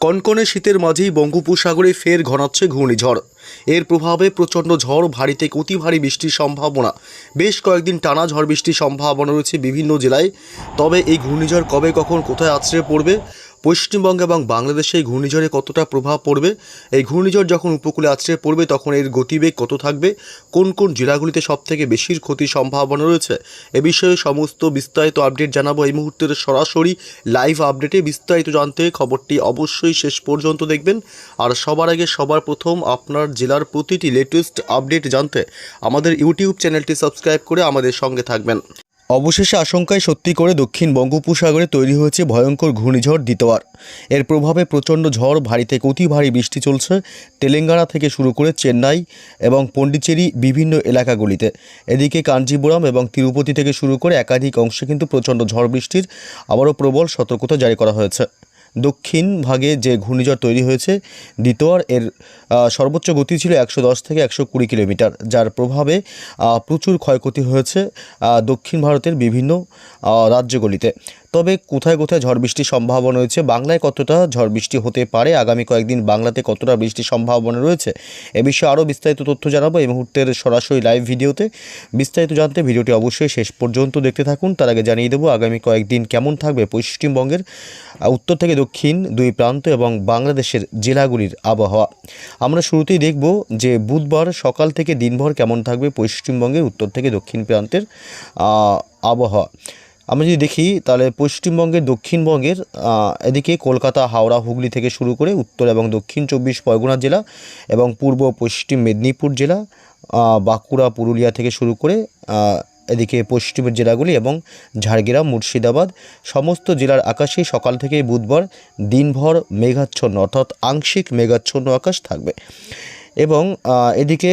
কনকনে শীতের মাঝেই বঙ্গোপসাগরে ফের ঘনাচ্ছে ঘূর্ণিঝড়। এর প্রভাবে প্রচণ্ড ঝড়, ভারী থেকে অতি ভারী বৃষ্টির সম্ভাবনা। বেশ কয়েকদিন টানা ঝড় বৃষ্টির সম্ভাবনা রয়েছে বিভিন্ন জেলায়। তবে এই ঘূর্ণিঝড় কবে কখন কোথায় আছড়ে পড়বে পশ্চিমবঙ্গ এবং বাংলাদেশে এই ঘূর্ণিঝড়ে কতটা প্রভাব পড়বে? এই ঘূর্ণিঝড় যখন উপকূলে আছড়ে পড়বে, তখন এর গতিবেগ কত থাকবে? কোন কোন জেলাগুলিতে সবথেকে বেশি ক্ষতির সম্ভাবনা রয়েছে? এ বিষয়ে সমস্ত বিস্তারিত আপডেট জানাব এই মুহূর্তের সরাসরি লাইভ আপডেটে। বিস্তারিত জানতে খবরটি অবশ্যই শেষ পর্যন্ত দেখবেন। আর সবার আগে সবার প্রথম আপনার জেলার প্রতিটি লেটেস্ট আপডেট জানতে আমাদের ইউটিউব চ্যানেলটি সাবস্ক্রাইব করে আমাদের সঙ্গে থাকবেন। অবশেষে আশঙ্কায় সত্যি করে দক্ষিণ বঙ্গোপসাগরে তৈরি হয়েছে ভয়ঙ্কর ঘূর্ণিঝড় দ্বিতোয়ার এর প্রভাবে প্রচণ্ড ঝড় ভারী থেকে অতি ভারী বৃষ্টি চলছে তেলেঙ্গানা থেকে শুরু করে চেন্নাই এবং পণ্ডিচেরি বিভিন্ন এলাকাগুলিতে। এদিকে কাঞ্জিপুরম এবং তিরুপতি থেকে শুরু করে একাধিক অংশে কিন্তু প্রচণ্ড ঝড় বৃষ্টির আবারও প্রবল সতর্কতা জারি করা হয়েছে। দক্ষিণ ভাগে যে ঘূর্ণিঝড় তৈরি হয়েছে, দ্বিতীয়ার এর সর্বোচ্চ গতি ছিল একশো দশ থেকে একশো কুড়ি কিলোমিটার, যার প্রভাবে প্রচুর ক্ষয়ক্ষতি হয়েছে দক্ষিণ ভারতের বিভিন্ন রাজ্যগুলিতে। তবে কোথায় কোথায় ঝড় বৃষ্টির সম্ভাবনা রয়েছে, বাংলায় কতটা ঝড় বৃষ্টি হতে পারে, আগামী কয়েকদিন বাংলাতে কতটা বৃষ্টির সম্ভাবনা রয়েছে, এ বিষয়ে আরও বিস্তারিত তথ্য জানাব এই মুহূর্তের সরাসরি লাইভ ভিডিওতে। বিস্তারিত জানতে ভিডিওটি অবশ্যই শেষ পর্যন্ত দেখতে থাকুন, তার আগে জানিয়ে দেবো আগামী কয়েকদিন কেমন থাকবে পশ্চিমবঙ্গের উত্তর থেকে দক্ষিণ দুই প্রান্ত এবং বাংলাদেশের জেলাগুলির আবহাওয়া। আমরা শুরুতেই দেখব যে বুধবার সকাল থেকে দিনভর কেমন থাকবে পশ্চিমবঙ্গের উত্তর থেকে দক্ষিণ প্রান্তের আবহাওয়া। আমরা যদি দেখি, তাহলে পশ্চিমবঙ্গের, দক্ষিণবঙ্গের এদিকে কলকাতা, হাওড়া, হুগলি থেকে শুরু করে উত্তর এবং দক্ষিণ চব্বিশ পরগনা জেলা এবং পূর্ব পশ্চিম মেদিনীপুর জেলা বাঁকুড়া, পুরুলিয়া থেকে শুরু করে এদিকে পশ্চিমের জেলাগুলি এবং ঝাড়গ্রাম, মুর্শিদাবাদ, সমস্ত জেলার আকাশে সকাল থেকে বুধবার দিনভর মেঘাচ্ছন্ন অর্থাৎ আংশিক মেঘাচ্ছন্ন আকাশ থাকবে। এবং এদিকে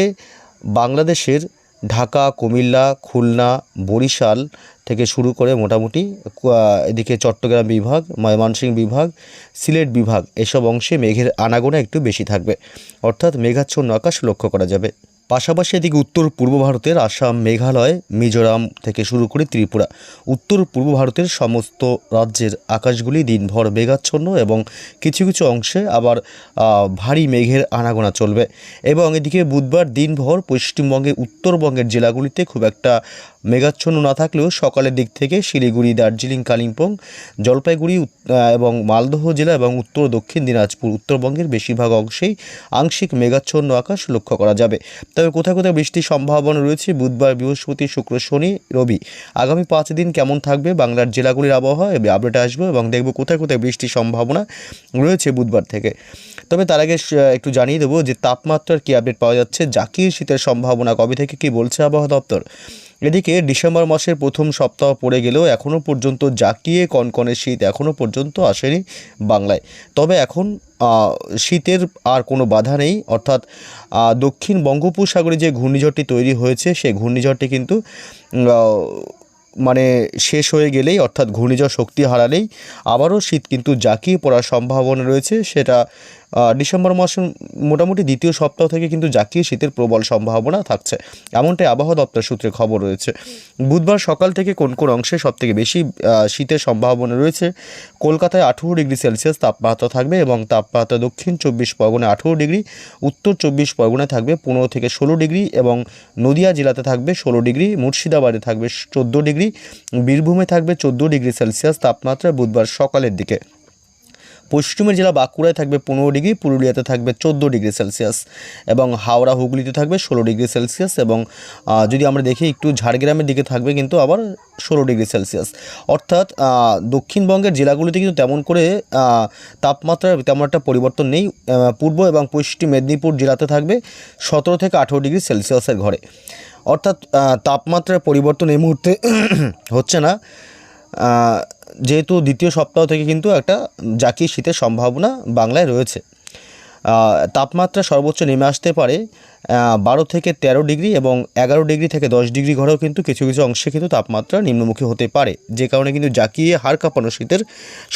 বাংলাদেশের ঢাকা, কুমিল্লা, খুলনা, বরিশাল থেকে শুরু করে মোটামুটি এদিকে চট্টগ্রাম বিভাগ, ময়মনসিংহ বিভাগ, সিলেট বিভাগ, এসব অংশে মেঘের আনাগোনা একটু বেশি থাকবে। অর্থাৎ মেঘাচ্ছন্ন আকাশ লক্ষ্য করা যাবে। পাশাপাশি এদিকে উত্তর পূর্ব ভারতের আসাম, মেঘালয়, মিজোরাম থেকে শুরু করে ত্রিপুরা। উত্তর পূর্ব ভারতের সমস্ত রাজ্যের আকাশগুলি দিনভর মেঘাচ্ছন্ন এবং কিছু কিছু অংশে আবার ভারী মেঘের আনাগোনা চলবে। এবং এদিকে বুধবার দিনভর পশ্চিমবঙ্গে উত্তরবঙ্গের জেলাগুলিতে খুব একটা মেঘাচ্ছন্ন না থাকলেও সকালের দিক থেকে শিলিগুড়ি, দার্জিলিং, কালিম্পং, জলপাইগুড়ি এবং মালদহ জেলা এবং উত্তর দক্ষিণ দিনাজপুর উত্তরবঙ্গের বেশিরভাগ অংশেই আংশিক মেঘাচ্ছন্ন আকাশ লক্ষ্য করা যাবে। তবে কোথায় কোথায় বৃষ্টির সম্ভাবনা রয়েছে, বুধবার বৃহস্পতি, শুক্র, শনি, রবি। আগামী পাঁচ দিন কেমন থাকবে বাংলার জেলাগুলির আবহাওয়া? এবং আপডেট আসব এবং দেখব কোথায় কোথায় বৃষ্টির সম্ভাবনা রয়েছে বুধবার থেকে। তবে তার আগে একটু জানিয়ে দেবো যে তাপমাত্রার কী আপডেট পাওয়া যাচ্ছে, জাকির শীতের সম্ভাবনা কবে থেকে কি বলছে আবহাওয়া দপ্তর? এদিকে ডিসেম্বর মাসের প্রথম সপ্তাহ পড়ে গেলেও এখনও পর্যন্ত জাকিয়ে কনকনে শীত এখনও পর্যন্ত আসেনি বাংলায়। তবে এখন শীতের আর কোনো বাধা নেই। অর্থাৎ দক্ষিণ বঙ্গোপসাগরে যে ঘূর্ণিঝড়টি তৈরি হয়েছে, সেই ঘূর্ণিঝড়টি কিন্তু মানে শেষ হয়ে গেলেই, অর্থাৎ ঘূর্ণিঝড় শক্তি হারালেই আবারও শীত কিন্তু জাঁকিয়ে পড়ার সম্ভাবনা রয়েছে। সেটা ডিসেম্বর মাসের মোটামুটি দ্বিতীয় সপ্তাহ থেকে কিন্তু জাঁকিয়ে শীতের প্রবল সম্ভাবনা থাকছে। এমনটাই আবহাওয়া দপ্তর সূত্রে খবর রয়েছে। বুধবার সকাল থেকে কোন কোন অংশে সবথেকে বেশি শীতের সম্ভাবনা রয়েছে? কলকাতায় আঠেরো ডিগ্রি সেলসিয়াস তাপমাত্রা থাকবে এবং তাপমাত্রা দক্ষিণ চব্বিশ পরগনায় আঠেরো ডিগ্রি, উত্তর চব্বিশ পরগনায় থাকবে পনেরো থেকে ষোলো ডিগ্রি এবং নদিয়া জেলাতে থাকবে ষোলো ডিগ্রি, মুর্শিদাবাদে থাকবে চোদ্দ ডিগ্রি, বীরভূমে থাকবে চোদ্দ ডিগ্রি সেলসিয়াস তাপমাত্রা বুধবার সকালের দিকে। পশ্চিমের জেলা বাঁকুড়ায় থাকবে পনেরো ডিগ্রি, পুরুলিয়াতে থাকবে চোদ্দ ডিগ্রি সেলসিয়াস এবং হাওড়া, হুগলিতে থাকবে ষোলো ডিগ্রি সেলসিয়াস এবং যদি আমরা দেখি একটু ঝাড়গ্রামের দিকে থাকবে কিন্তু আবার ষোলো ডিগ্রি সেলসিয়াস। অর্থাৎ দক্ষিণবঙ্গের জেলাগুলিতে কিন্তু তেমন করে তাপমাত্রার তেমন একটা পরিবর্তন নেই পূর্ব এবং পশ্চিম মেদিনীপুর জেলাতে থাকবে সতেরো থেকে আঠেরো ডিগ্রি সেলসিয়াসের ঘরে। অর্থাৎ তাপমাত্রার পরিবর্তন এই মুহূর্তে হচ্ছে না। যেহেতু দ্বিতীয় সপ্তাহ থেকে কিন্তু একটা জাকি শীতের সম্ভাবনা বাংলায় রয়েছে। তাপমাত্রা সর্বোচ্চ নেমে আসতে পারে বারো থেকে তেরো ডিগ্রি এবং এগারো ডিগ্রি থেকে দশ ডিগ্রি ঘরেও কিন্তু কিছু কিছু অংশে কিন্তু তাপমাত্রা নিম্নমুখী হতে পারে, যে কারণে কিন্তু জাকিয়ে হাড় কাঁপানো শীতের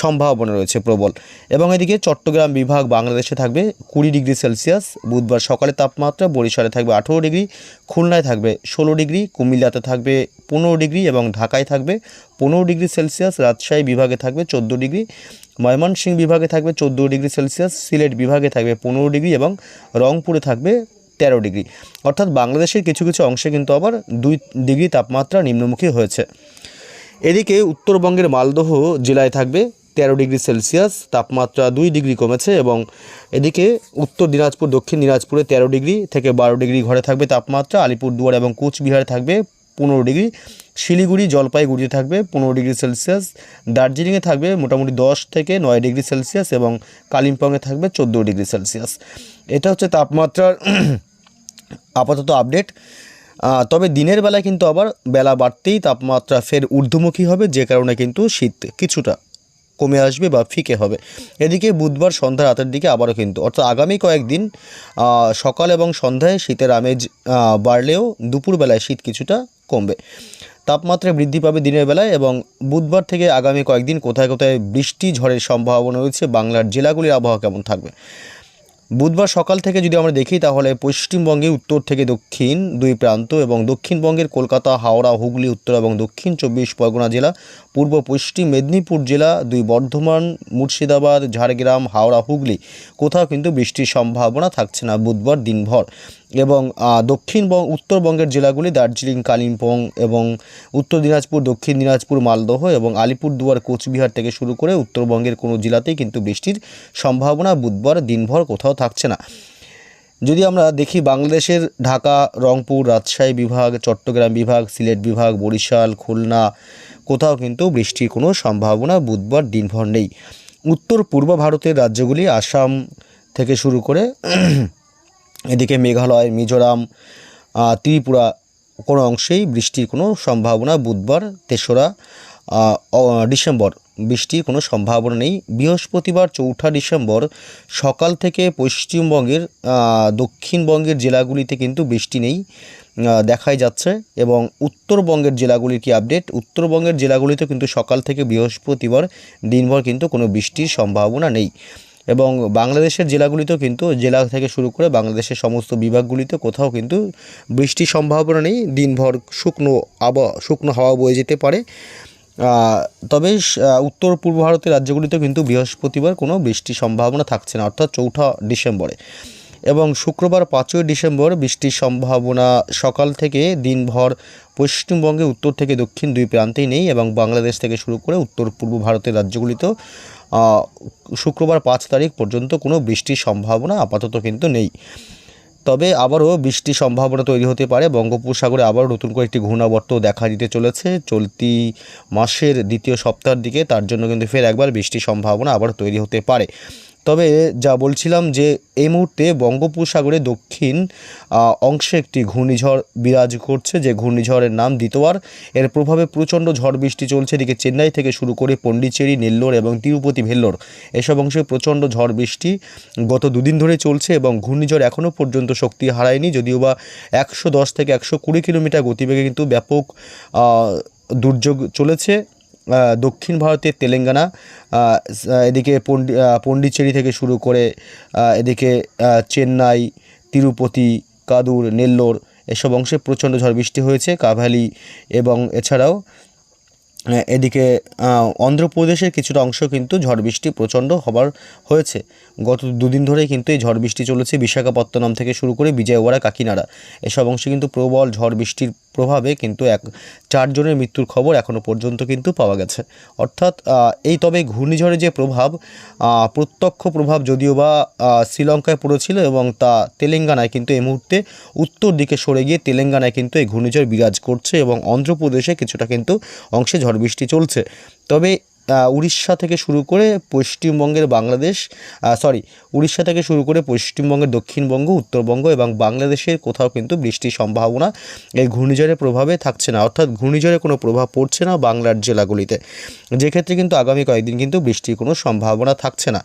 সম্ভাবনা রয়েছে প্রবল। এবং এদিকে চট্টগ্রাম বিভাগ বাংলাদেশে থাকবে কুড়ি ডিগ্রি সেলসিয়াস, বুধবার সকালে তাপমাত্রা বরিশালে থাকবে আঠেরো ডিগ্রি, খুলনায় থাকবে ষোলো ডিগ্রি, কুমিল্লাতে থাকবে পনেরো ডিগ্রি এবং ঢাকায় থাকবে পনেরো ডিগ্রি সেলসিয়াস, রাজশাহী বিভাগে থাকবে চোদ্দ ডিগ্রি ময়মনসিংহ বিভাগে থাকবে চোদ্দ ডিগ্রি সেলসিয়াস, সিলেট বিভাগে থাকবে পনেরো ডিগ্রি এবং রংপুরে থাকবে তেরো ডিগ্রি। অর্থাৎ বাংলাদেশের কিছু কিছু অংশে কিন্তু আবার দুই ডিগ্রি তাপমাত্রা নিম্নমুখী হয়েছে। এদিকে উত্তরবঙ্গের মালদহ জেলায় থাকবে তেরো ডিগ্রি সেলসিয়াস, তাপমাত্রা দুই ডিগ্রি কমেছে এবং এদিকে উত্তর দিনাজপুর, দক্ষিণ দিনাজপুরে তেরো ডিগ্রি থেকে বারো ডিগ্রি ঘরে থাকবে তাপমাত্রা, আলিপুরদুয়ার এবং কোচবিহারে থাকবে পনেরো ডিগ্রি। শিলিগুড়ি জলপাইগুড়িতে থাকবে পনেরো ডিগ্রি সেলসিয়াস, দার্জিলিংয়ে থাকবে মোটামুটি দশ থেকে নয় ডিগ্রি সেলসিয়াস এবং কালিম্পংয়ে থাকবে চোদ্দ ডিগ্রি সেলসিয়াস। এটা হচ্ছে তাপমাত্রার আপাতত আপডেট। তবে দিনের বেলায় কিন্তু আবার বেলা বাড়তেই তাপমাত্রা ফের ঊর্ধ্বমুখী হবে, যে কারণে কিন্তু শীত কিছুটা কমে আসবে বা ফিকে হবে। এদিকে বুধবার সন্ধ্যা রাতের দিকে আবারও কিন্তু, অর্থাৎ আগামী কয়েকদিন সকাল এবং সন্ধ্যায় শীতের আমেজ বাড়লেও দুপুরবেলায় শীত কিছুটা কমবে। তাপমাত্রা বৃদ্ধি পাবে দিনের বেলায় এবং বুধবার থেকে আগামী কয়েকদিন কোথায় কোথায় বৃষ্টি ঝড়ের সম্ভাবনা রয়েছে বাংলার জেলাগুলির আবহাওয়া কেমন থাকবে? বুধবার সকাল থেকে যদি আমরা দেখি, তাহলে পশ্চিমবঙ্গে উত্তর থেকে দক্ষিণ দুই প্রান্ত এবং দক্ষিণবঙ্গের কলকাতা, হাওড়া, হুগলি, উত্তর এবং দক্ষিণ চব্বিশ পরগনা জেলা, পূর্ব পশ্চিম মেদিনীপুর জেলা, দুই বর্ধমান, মুর্শিদাবাদ, ঝাড়গ্রাম, হাওড়া, হুগলি, কোথাও কিন্তু বৃষ্টির সম্ভাবনা থাকছে না বুধবার দিনভর। এবং দক্ষিণবঙ্গ উত্তরবঙ্গের জেলাগুলি দার্জিলিং, কালিম্পং এবং উত্তর দিনাজপুর, দক্ষিণ দিনাজপুর, মালদহ এবং আলিপুরদুয়ার, কোচবিহার থেকে শুরু করে উত্তরবঙ্গের কোনো জেলাতেই কিন্তু বৃষ্টির সম্ভাবনা বুধবার দিনভর কোথাও থাকছে না। যদি আমরা দেখি বাংলাদেশের ঢাকা, রংপুর, রাজশাহী বিভাগ, চট্টগ্রাম বিভাগ, সিলেট বিভাগ, বরিশাল, খুলনা, কোথাও কিন্তু বৃষ্টির কোনো সম্ভাবনা বুধবার দিনভর নেই। উত্তর পূর্ব ভারতের রাজ্যগুলি, আসাম থেকে শুরু করে এদিকে মেঘালয়, মিজোরাম ত্রিপুরা কোনো অংশেই বৃষ্টির কোনো সম্ভাবনা বুধবার, তেসরা ডিসেম্বর বৃষ্টির কোনো সম্ভাবনা নেই। বৃহস্পতিবার চৌঠা ডিসেম্বর সকাল থেকে পশ্চিমবঙ্গের দক্ষিণবঙ্গের জেলাগুলিতে কিন্তু বৃষ্টি নেই দেখাই যাচ্ছে এবং উত্তরবঙ্গের জেলাগুলির কি আপডেট? উত্তরবঙ্গের জেলাগুলিতে কিন্তু সকাল থেকে বৃহস্পতিবার দিনভর কিন্তু কোনো বৃষ্টির সম্ভাবনা নেই। এবং বাংলাদেশের জেলাগুলিতেও কিন্তু জেলা থেকে শুরু করে বাংলাদেশের সমস্ত বিভাগগুলিতে কোথাও কিন্তু বৃষ্টির সম্ভাবনা নেই। দিনভর শুকনো আবহাওয়া শুকনো হাওয়া বয়ে যেতে পারে। তবে উত্তর পূর্ব ভারতের রাজ্যগুলিতে কিন্তু বৃহস্পতিবার কোনো বৃষ্টির সম্ভাবনা থাকছে না, অর্থাৎ চৌঠা ডিসেম্বরে। এবং শুক্রবার পাঁচই ডিসেম্বর বৃষ্টির সম্ভাবনা সকাল থেকে দিনভর পশ্চিমবঙ্গে উত্তর থেকে দক্ষিণ দুই প্রান্তেই নেই এবং বাংলাদেশ থেকে শুরু করে উত্তর পূর্ব ভারতের রাজ্যগুলিতেও শুক্রবার পাঁচ তারিখ পর্যন্ত কোনো বৃষ্টির সম্ভাবনা আপাতত কিন্তু নেই। তবে আবারও বৃষ্টির সম্ভাবনা তৈরি হতে পারে। বঙ্গোপসাগরে আবারও নতুন করে একটি ঘূর্ণাবর্ত দেখা দিতে চলেছে। চলতি মাসের দ্বিতীয় সপ্তাহের দিকে তার জন্য কিন্তু ফের একবার বৃষ্টির সম্ভাবনা আবার তৈরি হতে পারে। তবে যা বলছিলাম যে এই মুহূর্তে বঙ্গোপসাগরে দক্ষিণ অংশে একটি ঘূর্ণিঝড় বিরাজ করছে, যে ঘূর্ণিঝড়ের নাম দ্বিতীয়বার এর প্রভাবে প্রচণ্ড ঝড় বৃষ্টি চলছে, এদিকে চেন্নাই থেকে শুরু করে পন্ডিচেরি, নেল্লোর এবং তিরুপতি, ভেল্লোর। এসব অংশে প্রচণ্ড ঝড় বৃষ্টি গত দুদিন ধরে চলছে এবং ঘূর্ণিঝড় এখনও পর্যন্ত শক্তি হারায়নি, যদিও বা একশো দশ থেকে একশো কুড়ি কিলোমিটার গতিবেগে কিন্তু ব্যাপক দুর্যোগ চলেছে। দক্ষিণ ভারতের তেলেঙ্গানা এদিকে পন্ডিচেরি থেকে শুরু করে এদিকে চেন্নাই, তিরুপতি, কাদুর, নেল্লোর এসব অংশে প্রচণ্ড ঝড় বৃষ্টি হয়েছে, কাভালি এবং এছাড়াও এদিকে অন্ধ্রপ্রদেশের কিছুটা অংশ কিন্তু ঝড় বৃষ্টি প্রচণ্ড হবার হয়েছে। গত দুদিন ধরেই কিন্তু এই ঝড় বৃষ্টি চলেছে বিশাখাপত্তনম থেকে শুরু করে বিজয়ওয়াড়া, কাকিনাড়া। এসব অংশে কিন্তু প্রবল ঝড় বৃষ্টির প্রভাবে কিন্তু এক, চারজনের মৃত্যুর খবর এখনও পর্যন্ত কিন্তু পাওয়া গেছে। অর্থাৎ এই তবে ঘূর্ণিঝড়ের যে প্রভাব প্রত্যক্ষ প্রভাব যদিও বা শ্রীলঙ্কায় পড়েছিল এবং তা তেলেঙ্গানায় কিন্তু এই মুহূর্তে উত্তর দিকে সরে গিয়ে তেলেঙ্গানায় কিন্তু এই ঘূর্ণিঝড় বিরাজ করছে এবং অন্ধ্রপ্রদেশে কিছুটা কিন্তু অংশে ঝড় বৃষ্টি চলছে। তবে উড়িষ্যা থেকে শুরু করে পশ্চিমবঙ্গের বাংলাদেশ সরি উড়িষ্যা থেকে শুরু করে পশ্চিমবঙ্গের দক্ষিণবঙ্গ, উত্তরবঙ্গ এবং বাংলাদেশের কোথাও কিন্তু বৃষ্টির সম্ভাবনা এই ঘূর্ণিঝড়ের প্রভাবে থাকছে না। অর্থাৎ ঘূর্ণিঝড়ের কোনো প্রভাব পড়ছে না বাংলার জেলাগুলিতে। যেক্ষেত্রে কিন্তু আগামী কয়েকদিন কিন্তু বৃষ্টির কোনো সম্ভাবনা থাকছে না।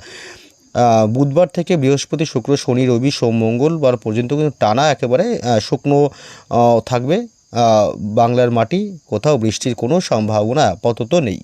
বুধবার থেকে বৃহস্পতি, শুক্র, শনি, রবি, সোম, মঙ্গলবার পর্যন্ত কিন্তু টানা একেবারে শুকনো থাকবে। বাংলার মাটি কোথাও বৃষ্টির কোনো সম্ভাবনা আপাতত নেই।